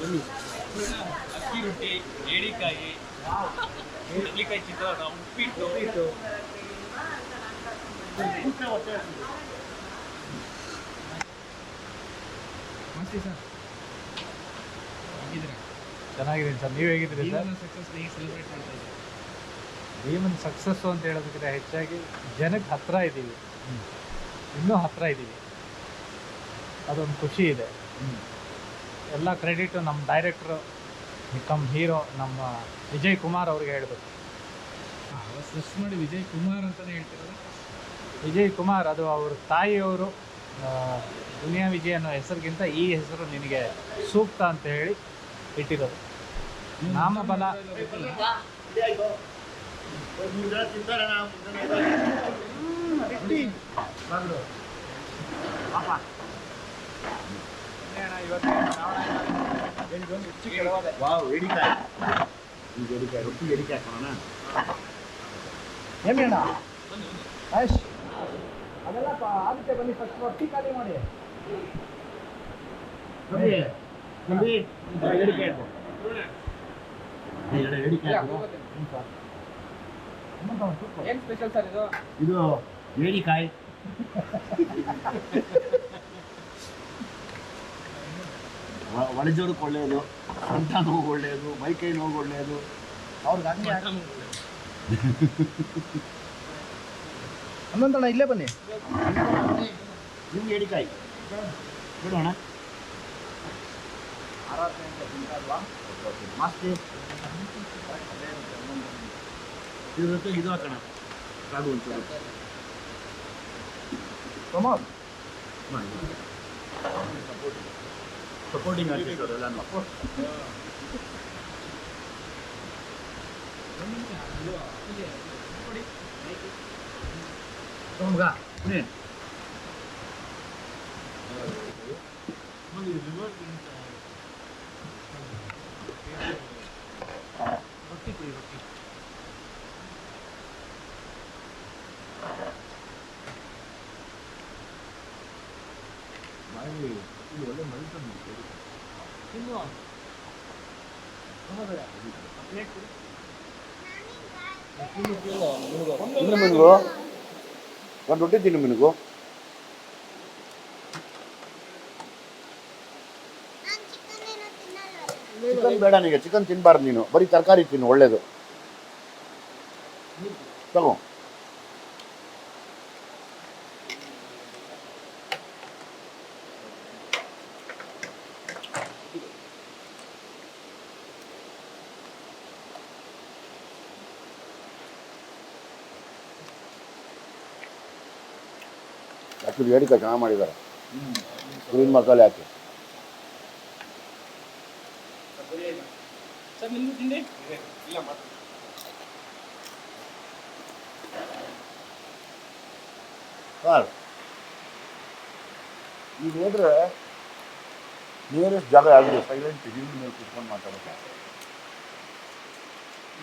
ಅಕ್ಕಿ ರೊಟ್ಟಿ ಏಡಿಕಾಯಿ ಕಡ್ಲಿಕಾಯಿ ಚಿತ್ರಾನ್ನ ಉಪ್ಪಿಟ್ಟು ಮಸ್ತಿ ಸರ್ ನೀವು ಹೇಗಿದ್ದೀರಿ ಸರ್? ಸಕ್ಸಸ್ ಸೆಲೆಬ್ರೇಟ್ ಮಾಡ್ತಾ ಇದ್ದೀರಾ ಜೀವನ ಸಕ್ಸಸ್ಸು ಅಂತ ಹೇಳೋದಕ್ಕಿಂತ ಹೆಚ್ಚಾಗಿ ಜನಕ್ಕೆ ಹತ್ರ ಇದ್ದೀವಿ. ಇನ್ನೂ ಹತ್ರ ಇದ್ದೀವಿ. ಅದೊಂದು ಖುಷಿ ಇದೆ. ಎಲ್ಲ ಕ್ರೆಡಿಟು ನಮ್ಮ ಡೈರೆಕ್ಟ್ರು ಕಮ್ ಹೀರೋ ನಮ್ಮ ವಿಜಯ್ ಕುಮಾರ್ ಅವ್ರಿಗೆ ಹೇಳಬೇಕು. ಸೃಷ್ಟಿ ಮಾಡಿ ವಿಜಯ್ ಕುಮಾರ್ ಅಂತಲೇ ಹೇಳ್ತಿರೋದು? ವಿಜಯ್ ಕುಮಾರ್ ಅದು ಅವ್ರ ತಾಯಿಯವರು ದುನಿಯಾ ವಿಜಯ್ ಅನ್ನೋ ಹೆಸರಿಗಿಂತ ಈ ಹೆಸರು ನಿನಗೆ ಸೂಕ್ತ ಅಂತ ಹೇಳಿ ಇಟ್ಟಿರೋದು. ನಾಮಬಲ ಪಾಪ? ವಾವ್ ಈಗ ರೊಟ್ಟಿ ಹಾಕೋಣ. ಏನೇಣ ಆಯ್ಷ್ ಅದೆಲ್ಲ ಆಗುತ್ತೆ ಬನ್ನಿ ಫಸ್ಟ್ ರೊಟ್ಟಿ ಖಾಲಿ ಮಾಡಿ. ನೋಡಿ ಏಡಿಕಾಯಿ ಹಾಕು. ಎರಡು ಹಾಕು. ಏನ್ ಸ್ಪೆಷಲ್ ಸರ್ ಇದು? ಇದು ಏಡಿಕಾಯಿ ಒಳಜೋಡಕ್ಕೆ ಒಳ್ಳೆಯದು ಸೊಂಟ ನೋವು ಒಳ್ಳೆಯದು ಮೈಕೈ ನೋವು ಒಳ್ಳೆಯದು ಅವ್ರಿಗೆ ಹಂಗೆ ಹನ್ನೊಂದಣ್ಣ ಇಲ್ಲೇ ಬನ್ನಿ. ನಿಮ್ಗೆ ಎಡಿಕಾಯಿ. ಬಿಡೋಣ. ಮಸ್ತಿ. ಇದ್ರ ಇದು ಹಾಕೋಣ. ಒಂಚೂರು. ಪ್ರಮೋದ್. ಸಪೋರ್ಟಿಂಗ್ ಆರ್ಟಿಸ್ಟ್ ಎಲ್ಲಾನು ಮಗ ಇನ್ನೇನು? ರೊಟ್ಟಿ ಕೊಡಿ ರೊಟ್ಟಿ ಬಾಯಲ್ಲಿ ಇಲ್ಲಿ ಒಳ್ಳೆ ಮಲ್ಕೊಂಡು ತಿನ್ನು ತಿನ್ನು ಮಿನುಗು ಒಂದು ರೊಟ್ಟಿ ತಿನ್ನು ಮಿನುಗು ಚಿಕನ್ ಬೇಡ ನಿನಗೆ ಚಿಕನ್ ತಿನ್ನಬಾರ್ದು ನೀನು. ಬರೀ ತರಕಾರಿ ತಿನ್ನು ಒಳ್ಳೇದು. ತಗೋ. ಆ್ಯಕ್ಚುಲಿ ಏಡಿಕಾಯಿ ಚೆನ್ನಾಗಿ ಮಾಡಿದ್ದಾರೆ. ಗ್ರೀನ್ ಮಸಾಲೆ ಹಾಕಿ ಸರ್ ಈಗ ಹೋದ್ರೆ ನಿಯರೆಸ್ಟ್ ಜಾಗ ಯಾವುದು? ಸೈಲೆಂಟ್ ಹಿಂದಿ ಮೇಲೆ ಕುತ್ಕೊಂಡು ಮಾತಾಡೋದು.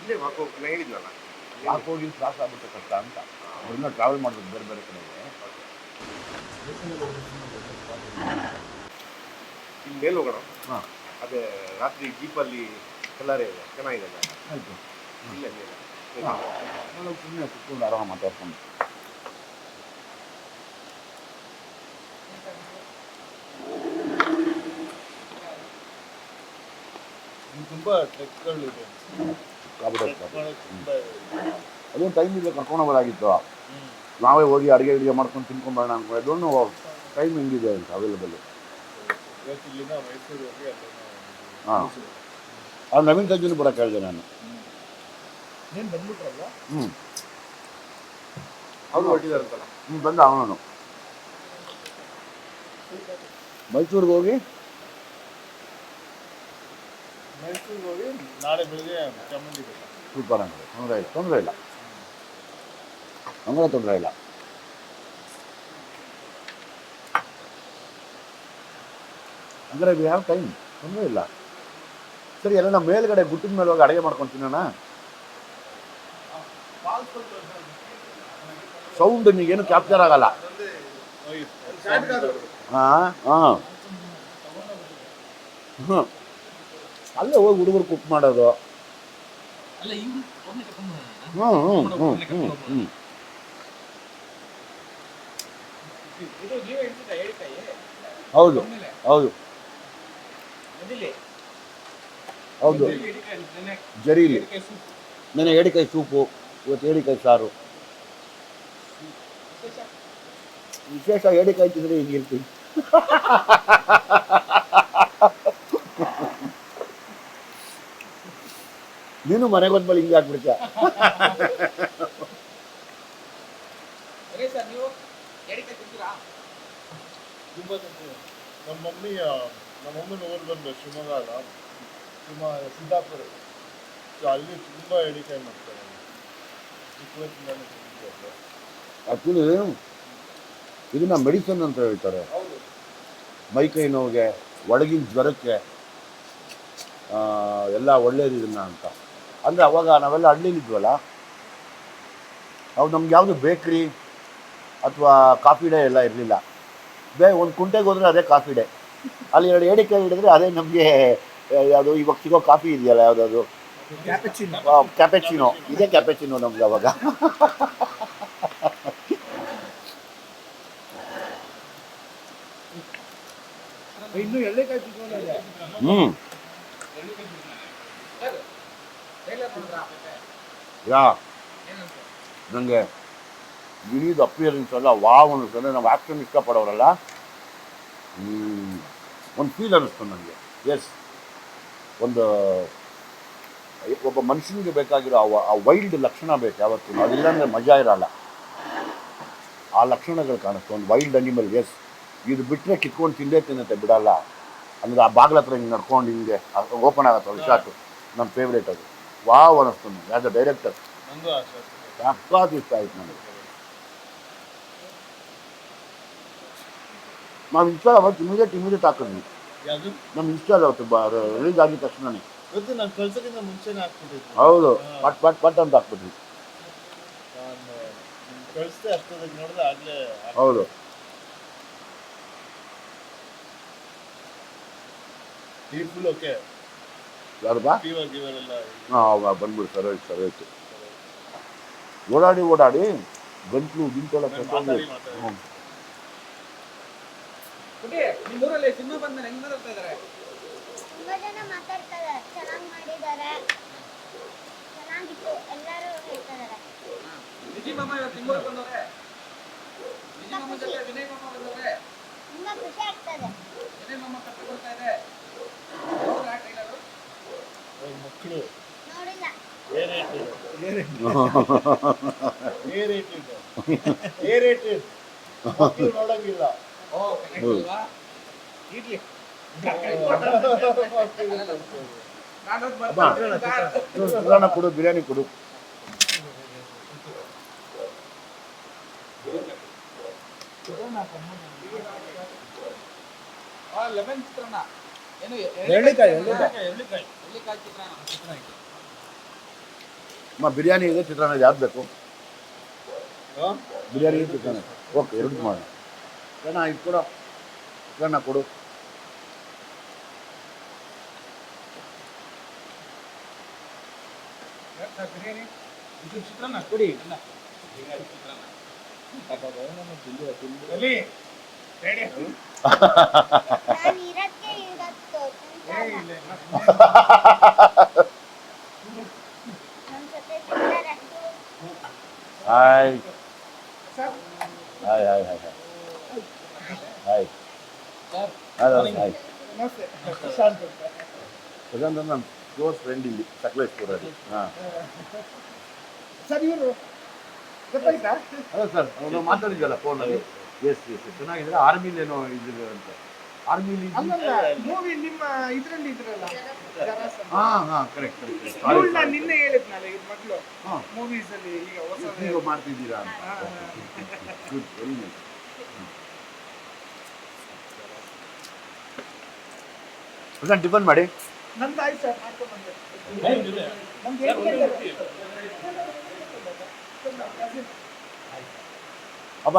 ಇಲ್ಲೇ ವಾಕ್ ಹೇಳಿದ್ನಲ್ಲ ಯಾಕೆ ಹೋಗಿ ತ್ರಾಸ ಆಗುತ್ತೆ ಕಷ್ಟ ಅಂತ. ಅವ್ರನ್ನ ಟ್ರಾವೆಲ್ ಮಾಡೋದು ಬೇರೆ ಬೇರೆ ಕಡೆಗೆ. ಇಲ್ಲಿ ಮೇಲೆ ಹೋಗೋಣ ಹಾಂ. ಅದೇ ರಾತ್ರಿ ಜೀಪಲ್ಲಿ ಕಲ್ಲರೆ ಇದೆ ಚೆನ್ನಾಗಿದೆ ಆಯಿತು. ಇಲ್ಲ ಮೇಲೆ ನಾವು ಸುಮ್ಮನೆ ಕುತ್ಕೊಂಡು ಆರಾಮ ಮಾತಾಡ್ಕೊಂಡು. ತುಂಬಾ ಟ್ರೆಕ್ಗಳಿದೆ. ಅದೊಂದು ಟೈಮ್ ಇಲ್ಲ ಕರ್ಕೊಂಡು ಹೋಗೋದಾಗಿತ್ತು. ನಾವೇ ಹೋಗಿ ಅಡುಗೆ ಅಡುಗೆ ಮಾಡ್ಕೊಂಡು ತಿನ್ಕೊಂಬರೋಣ ಅನ್ಕೊಂಡು ಅದೊಂದು ಟೈಮ್ ಹೆಂಗಿದೆ ಅಂತ ಅವೈಲೇಬಲ್ ಹಾಂ. ಅವ್ರು ನವೀನ್ ಸಂಜೀನು ಬರೋಕ್ಕೆ ಹೇಳಿದೆ ನಾನು. ಹ್ಞೂ ಅವ್ರು ಹೊರಟಿದಾರಂತಲ್ಲ? ಹ್ಞೂ ಬಂದ ಅವನು ಮೈಸೂರಿಗೆ ಹೋಗಿ? ಮೈಸೂರಿಗೆ ಹೋಗಿ ನಾಳೆ ಬೆಳಿಗ್ಗೆ ಚಾಮುಂಡಿ ಸೂಪರ್ ಅಂದರೆ ತೊಂದರೆ ಇಲ್ಲ ತೊಂದರೆ ಇಲ್ಲ. ತೊಂದರೆ ಇಲ್ಲ. ಅಂದರೆ ವಿ ಹ್ಯಾವ್ ಟೈಮ್ ತೊಂದರೆ ಇಲ್ಲ. ಸರಿ ಎಲ್ಲ ನಮ್ಮ ಮೇಲ್ಗಡೆ ಗುಟ್ಟಿನ ಮೇಲೆ ಹೋಗಿ ಅಡುಗೆ ಮಾಡ್ಕೊಂಡು ತಿನ್ನೋಣ? ಸೌಂಡ್ ನಿಗೇನು ಕ್ಯಾಪ್ಚರ್ ಆಗಲ್ಲ. ಹಾಂ ಹಾಂ. ಹ್ಞೂ ಅಲ್ಲೇ ಹೋಗಿ ಹುಡುಗರು ಕುಕ್ ಮಾಡೋದು. ಹ್ಞೂ ಹ್ಞೂ ಹ್ಞೂ ಹ್ಞೂ ಹ್ಞೂ ಇದು ನೀವೇ ಹೇಳ್ತಿದ್ದ ಹೇಳಿಕಾಯಿ ಹೌದು ಹೌದು. ಹೌದು. ಹೇಳಿಕಾಯಿ ನೆನೆ ಎಡಿಕಾಯಿ ಸೂಪ್. ನೆನೆ ಏಡಿಕಾಯಿ ಸೂಪು ಇವತ್ತು ಏಡಿಕಾಯಿ ಸಾರು. ವಿಶೇಷ? ಏಡಿಕಾಯಿ ತಿಂದರೆ ಇರ್ತೀನಿ. ನೀನು ಮನೆಗೆ ಬಂದ್ಮೇಲೆ ಹಿಂಗೆ ಹಾಕ್ಬಿಡ್ತೀಯ ಅದೇ ಸರ್ ನೀವು ಹೇಳಿಕಾಯಿ ತಿಂತೀರಾ ತುಂಬ ತಿಂತೀವಿ ಮಮ್ಮಿ ಆ, ನಮ್ಮ ಮಮ್ಮನ ಊರು ಬಂದು ಶಿವಮೊಗ್ಗ ಅಲ್ಲ ಶಿವಮೊಗ್ಗ ಸಿದ್ದಾಪುರ. ಸೊ ಅಲ್ಲಿ ತುಂಬ ಎಡಿಕೆ ಮಾಡ್ತಾರೆ. ಚಿಕ್ಕ. ಆ್ಯಕ್ಚುಲಿ ಇದನ್ನ ಮೆಡಿಸನ್ ಅಂತ ಹೇಳ್ತಾರೆ. ಹೌದು. ಮೈ ಕೈ ನೋವಿಗೆ ಒಳಗಿನ ಜ್ವರಕ್ಕೆ ಎಲ್ಲ ಒಳ್ಳೇದು ಇದನ್ನ ಅಂತ. ಅಂದರೆ ಅವಾಗ ನಾವೆಲ್ಲ ಹಳ್ಳಿಲಿದ್ವಲ್ಲ ಅವಾಗ ನಮ್ಗೆ ಯಾವುದು ಬೇಕ್ರಿ ಅಥವಾ ಕಾಫಿ ಡೇ ಎಲ್ಲ ಇರಲಿಲ್ಲ. ಬೇ ಒಂದು ಕುಂಟೆಗೆ ಹೋದ್ರೆ ಅದೇ ಕಾಫಿ ಡೇ. ಅಲ್ಲಿ ಎರಡು ಏಡಿಕಾಯಿ ಹಿಡಿದ್ರೆ ಅದೇ ನಮಗೆ ಯಾವುದು ಇವಾಗ ಸಿಗೋ ಕಾಫಿ ಇದೆಯಲ್ಲ ಯಾವುದಾದ್ರು ಕ್ಯಾಪೆಚಿನೋ ಇದೇ ಕ್ಯಾಪೆಚಿನೋ ನಮ್ಗೆ ಅವಾಗ ಇನ್ನು ಎಳ್ಳೆಕಾಯಿ ತಿನ್ಕೊಂಡಿದೆ ಹ್ಞೂ ಟ್ರೈಲರ್ ನೋಡಿದ್ರಾ ಯಾ ಏನಂತ ನನಗೆ ಗಿಳಿದು ಅಪಿಯರೆನ್ಸ್ ಎಲ್ಲ ವಾವ್ ಅನ್ನಿಸ್ತದೆ ನಾವು ಆ್ಯಕ್ಷನ್ ಇಷ್ಟಪಡೋರಲ್ಲ ಒಂದು ಫೀಲ್ ಅನ್ನಿಸ್ತು ನನಗೆ. ಎಸ್ ಒಂದು ಒಬ್ಬ ಮನುಷ್ಯನಿಗೆ ಬೇಕಾಗಿರೋ ಆ ವೈಲ್ಡ್ ಲಕ್ಷಣ ಬೇಕು ಯಾವತ್ತು. ಅದಿಲ್ಲಾಂದರೆ ಮಜಾ ಇರಲ್ಲ. ಆ ಲಕ್ಷಣಗಳು ಕಾಣಿಸ್ತು. ಒಂದು ವೈಲ್ಡ್ ಅನಿಮಲ್ ಎಸ್ ಇದು ಬಿಟ್ಟರೆ ಕಿತ್ಕೊಂಡು ತಿಂದೇ ತಿನ್ನತ್ತೆ ಬಿಡಲ್ಲ. ಅಂದರೆ ಆ ಬಾಗ್ಲ ಹತ್ರ ಹಿಂಗೆ ನಡ್ಕೊಂಡು ಹಿಂಗೆ ಓಪನ್ ಆಗತ್ತಲ್ಲ ಶಾಟು ನನ್ನ ಫೇವ್ರೇಟ್ ಅದು. ವಾವ್ ಅನ್ನಿಸ್ತು ನನಗೆ. ಆ್ಯಸ್ ಅ ಡೈರೆಕ್ಟರ್ ಸಖತ್ ಇಷ್ಟ ಆಯ್ತು ನನಗೆ. ನಾವು ಇನ್ಸ್ಟಾಲ್ ಅವತ್ತು ಇಮಿಡಿಯೇಟ್ ಇಮಿಡಿಯೇಟ್ ಹಾಕಿದ್ವಿ ಯಾವುದು ನಮ್ಮ ಇನ್ಸ್ಟಾಲ್ ಆಗುತ್ತೆ ರಿಲೀಸ್ ಆಗಿದ ತಕ್ಷಣನೇ ಗೊತ್ತು ನಾನು ಕಳ್ಸೋಕ್ಕಿಂತ ಮುಂಚೆನೇ ಹಾಕ್ಬಿಟ್ಟಿದ್ದೆ ಹೌದು ಪಟ್ ಪಟ್ ಪಟ್ ಅಂತ ಹಾಕ್ಬಿಟ್ವಿ ನಾನು ಕಳಿಸ್ದೆ ಅಷ್ಟೊತ್ತಿಗೆ ನೋಡಿದ್ರೆ ಆಗಲೇ ಹೌದು ಫುಲ್ ಓಕೆ ಯಾರ್ದಾ ಫೀವರ್ ಗೀವರ್ ಎಲ್ಲ ಹಾಂ ಬಂದ್ಬಿಡು ಸರಿ ಆಯ್ತು ಸರಿ ಹೋಯ್ತು ಓಡಾಡಿ ಓಡಾಡಿ ಗಂಟ್ಲು ಗಿಂಟೆಲ್ಲ ಮಾತಾಡಿ ಮಾತಾಡಿ ಏರೇಟ್ ಊರಲ್ಲಿ ಸಿನಿಮಾ ಹೆಂಗ್ ಮಾತಾಡ್ತಾ ಇದಾರೆ ತುಂಬಾ ಜನ ಮಾತಾಡ್ತಾರೆ ಚೆನ್ನಾಗಿ ಮಾಡಿದ್ದಾರೆ ಚೆನ್ನಾಗಿತ್ತು ಎಲ್ಲರೂ ಹೇಳ್ತಿದ್ದಾರೆ ಮಾಮ ಇವತ್ತು ನಿಮ್ಮೂರಿಗೆ ಬಂದವ್ರೆ ವಿಜಯ್ ಮಾಮ ಜೊತೆ ವಿನಯ್ ಮಾಮ ಬಂದವ್ರೆ ತುಂಬಾ ಖುಷಿ ಆಗ್ತದೆ ವಿನಯ್ ಮಾಮ ಇದೆ ನೋಡಿದ್ರಾ ಟ್ರೈಲರು ಮಕ್ಕಳು ನೋಡಿಲ್ಲ ನೋಡಂಗಿಲ್ಲ ಪುರಾಣ ಕೊಡು ಬಿರಿಯಾನಿ ಕೊಡು. ಲೆಮನ್ ಚಿತ್ರಾನ್ನ. ಏನು ಎಳ್ಳಿಕಾಯಿ, ಎಳ್ಳಿಕಾಯಿ. ಎಳ್ಳಿಕಾಯಿ. ಎಳ್ಳಿಕಾಯಿ ಚಿತ್ರಾನ್ನ. ಅಮ್ಮ ಬಿರಿಯಾನಿ ಇದೆ ಚಿತ್ರಾನ್ನ ಯಾವ್ದು ಬೇಕು? ಬಿರಿಯಾನಿ ಚಿತ್ರಾನ್ನ. ಓಕೆ ಎರಡು ಮಾಡೋಣ ಚಿತ್ರಾನ್ನ ಇದು ಕೊಡು. ಚಿತ್ರಾನ್ನ ಕೊಡು. ಚಿತ್ರಾನ್ನ ಕೊಡಿ ಇಲ್ಲ hi hi hi hi hi sir hello hi ನಮಸ್ತೆ. ಪ್ರಶಾಂತ್ ನನ್ನ ಕ್ಲೋಸ್ ಫ್ರೆಂಡ್ ಇಲ್ಲಿ ಸಕಲೇಶ್ಪುರಲ್ಲಿ ಹಾಂ. ಸರ್ ಇವರು ಗೊತ್ತಾಯ್ತಾ? ಹಲೋ ಸರ್ ನಾವು ಮಾತಾಡಿದ್ವಲ್ಲ ಫೋನಲ್ಲಿ ಎಸ್ ಎಸ್ ಚೆನ್ನಾಗಿದ್ರೆ ಆರ್ಮಿಲಿ ಏನೋ ಇದ್ರು ಅಂತ. ಆರ್ಮಿಲಿ ಮೂವಿ ನಿಮ್ಮ ಇದ್ರಲ್ಲಿ ಇದ್ರಲ್ಲ. ಹಾ ಹಾ ಕರೆಕ್ಟ್ ಕರೆಕ್ಟ್ ಇವಳು ನಾನು ನಿನ್ನೆ ಹೇಳಿದ್ನಲ್ಲ ಇದು ಮೂವೀಸ್ ಅಲ್ಲಿ ಈಗ ಹೊಸ ಮಾಡ್ತಿದ್ದೀರಾ ಅಂತ. Good very nice Prashant tiffin ಮಾಡಿ. ಆಯ್ತು ಸರ್ ಮಾಡ್ಕೊಂಡು ಬಂದೆ. ನಮ್ದು ಏನ್ ಅಮ್ಮ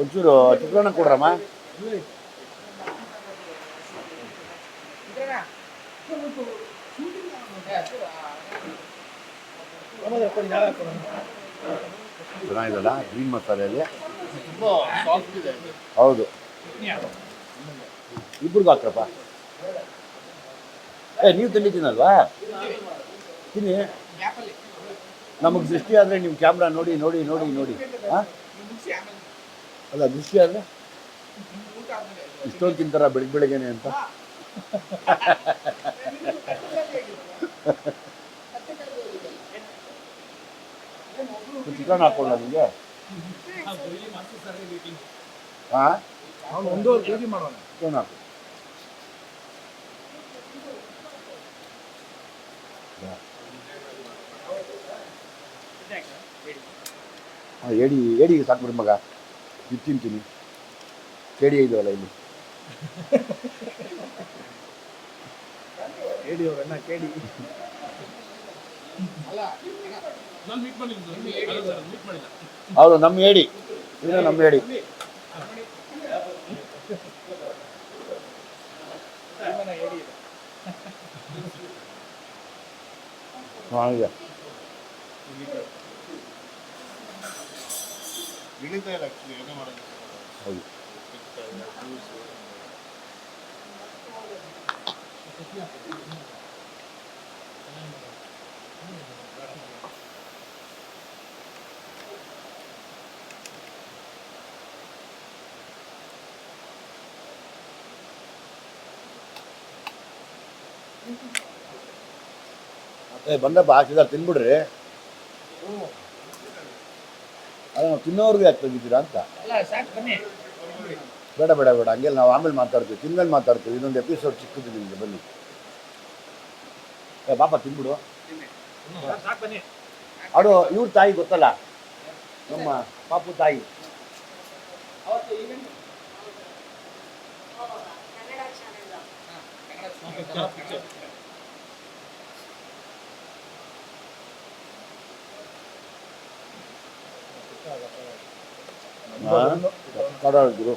ಒಂಚೂರು ಚಿತ್ರಾನ್ನ ಕೊಡ್ರಮ್ಮ. ಚೆನ್ನಾಗಿದಲ್ಲ ಗ್ರೀನ್ ಮಸಾಲೆಯಲ್ಲಿ? ಹೌದು. ಇಬ್ರಿಗೂ ಹಾಕ್ರಪ್ಪ. ಏ ನೀವು ತಿಂದಿದ್ದೀನಲ್ವಾ? ತಿನ್ನಿ. ನಮಗೆ ದೃಷ್ಟಿ ಆದರೆ ನಿಮ್ಮ ಕ್ಯಾಮ್ರಾ ನೋಡಿ ನೋಡಿ ನೋಡಿ ನೋಡಿ. ಹಾಂ ಅಲ್ಲ ದೃಷ್ಟಿ ಆದರೆ? ಇಷ್ಟೊಂದು ತಿಂತಾರ ಬೆಳಿಗ್ಗೆ ಬೆಳಿಗ್ಗೆನೆ ಅಂತ. ಚಿಕನ್ ಹಾಕೊಳ್ಳ ನಿಮಗೆ? ಹಾಂ ಚಿಕನ್ ಹಾಕು. ಹಾಂ ಏಡಿ ಏಡಿಗೆ ಸಾಕ್ಬಿಡಿ ಮಗ. ಇದು ತಿಂತೀನಿ. ಕೇಡಿ ಇದೆಯಲ್ಲ ಇಲ್ಲಿ. ಮಾಡಿಲ್ಲ ಮೀಟ್ ಮಾಡಿಲ್ಲ ಹೌದು ನಮ್ಮ ಏಡಿ ಇದು ನಮ್ಮ ಏಡಿ ಚೆನ್ನಾಗಿದೆ ಇಳಿತಾ ಇಲ್ಲ ಆ್ಯಕ್ಚುಲಿ ಏನೇ ಮಾಡೋದು ಹೌದು ಜ್ಯೂಸ್ ಏ ಬಂದಪ್ಪ ಹಾಕಿದ ತಿನ್ಬಿಡ್ರಿ. ಅಲ್ಲ ನಾವು ತಿನ್ನೋರ್ಗೆ ಯಾಕೆ ತೆಗಿತೀರಾ ಅಂತ? ಅಲ್ಲ ಸಾಕು ಬನ್ನಿ. ಬೇಡ ಬೇಡ ಬೇಡ ಹಂಗೆಲ್ಲ ನಾವು ಆಮೇಲೆ ಮಾತಾಡ್ತೀವಿ ತಿನ್ಮೇಲೆ ಮಾತಾಡ್ತೀವಿ ಇನ್ನೊಂದು ಎಪಿಸೋಡ್ ಚಿಕ್ಕದು ನಿಮಗೆ ಬನ್ನಿ. ಏ ಪಾಪ ತಿನ್ಬಿಡು. ಅದು ಇವ್ರ ತಾಯಿ ಗೊತ್ತಲ್ಲ? ನಮ್ಮ ಪಾಪು ತಾಯಿ. ಕಡಾಳಿದ್ರು ఎక్కడ గురు